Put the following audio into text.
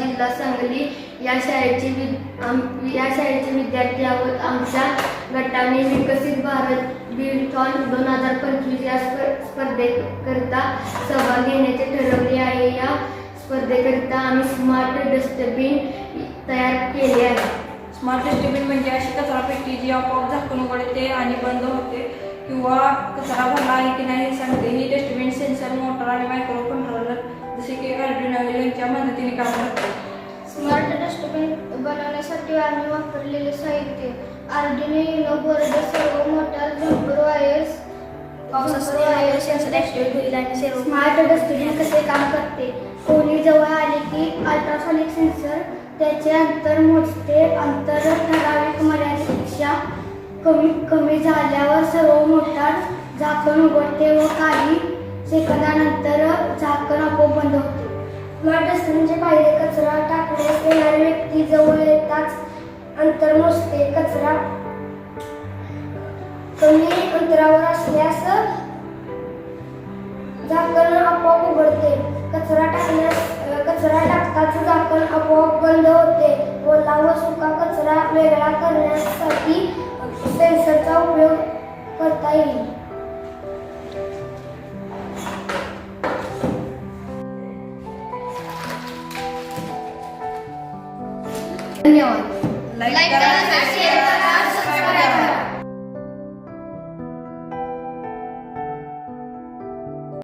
जिल्हा सांगली या शाळेची वि- या शाळेचे विद्यार्थी आहोत. आमच्या गटाने विकसित भारत बिलथॉन दोन हजार पंचवीस या स्प- स्पर्धेकरिता सहभाग घेण्याचे ठरवले आहे. या स्पर्धेकरिता आम्ही स्मार्ट डस्टबिन तयार केले आहे. स्मार्ट डस्टबिन म्हणजे अशी कचरा पेटी जी आपोआप झाकून उघडते आणि बंद होते किंवा कचरा भरला आहे की नाही हे सांगते. ही डस्टबिन सेन्सर मोटर आणि मायक्रो यांच्या मदतीने काम करते स्मार्ट डस्टबिन बनवण्यासाठी आम्ही वापरलेले साहित्य Arduino board servo motor jumper wires smart dustbin कसे काम करते? कोणी जवळ आले की अल्ट्रासॉनिक सेन्सर त्याचे अंतर मोजते. अंतर ठराविक मर्यादेपेक्षा कमी कमी झाल्यावर सर्व मोटार झाकण उघडते व काही सेकंदानंतर झाकण कचरा टाकण्यास येणारी व्यक्ती जवळ येताच अंतर मोजते. कचरा कमी अंतरावर असल्यास झाकण आपोआप उघडते. कचरा टाकण्यास कचरा टाकताच झाकण आपोआप बंद होते. ओला व सुका कचरा वेगळा करण्यासाठी सेन्सरचा उपयोग करता येईल. धन्यवाद लाईक करा शेअर